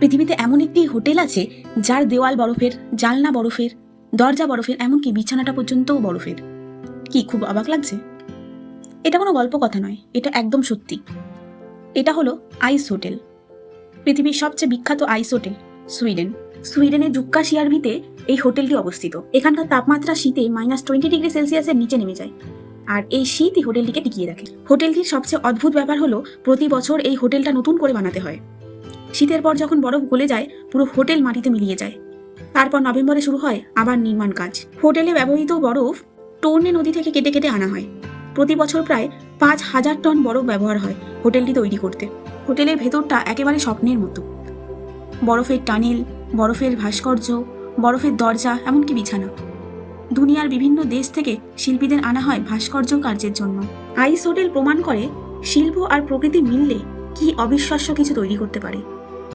পৃথিবীতে এমন একটি হোটেল আছে যার দেওয়াল বরফের, জালনা বরফের, দরজা বরফের, এমনকি বিছানাটা পর্যন্তও বরফের। কি খুব অবাক লাগছে? এটা কোনো গল্প কথা নয়, এটা একদম সত্যি। এটা হলো আইস হোটেল। পৃথিবীর সবচেয়ে বিখ্যাত আইস হোটেল, সুইডেন। সুইডেনের জুক্কা শিয়ারভিতে এই হোটেলটি অবস্থিত। এখানকার তাপমাত্রা শীতে মাইনাস টোয়েন্টি ডিগ্রি সেলসিয়াসের নিচে নেমে যায়। আর এই শীতই হোটেলটিকে টিকিয়ে রাখে। হোটেলটির সবচেয়ে অদ্ভুত ব্যাপার হলো, প্রতি বছর এই হোটেলটা নতুন করে বানাতে হয়। শীতের পর যখন বরফ গলে যায়, পুরো হোটেল মাটিতে মিলিয়ে যায়। তারপর নভেম্বরে শুরু হয় আবার নির্মাণ কাজ। হোটেলে ব্যবহৃত বরফ টোর্নে নদী থেকে কেটে কেটে আনা হয়। প্রতি বছর প্রায় পাঁচ হাজার টন বরফ ব্যবহার হয় হোটেলটি তৈরি করতে। হোটেলের ভেতরটা একেবারে স্বপ্নের মতো। বরফের টানেল, বরফের ভাস্কর্য, বরফের দরজা, এমনকি বিছানা। দুনিয়ার বিভিন্ন দেশ থেকে শিল্পীদের আনা হয় ভাস্কর্য কার্যের জন্য। আইস হোটেল প্রমাণ করে শিল্প আর প্রকৃতি মিললে কি অবিশ্বাস্য কিছু তৈরি করতে পারে।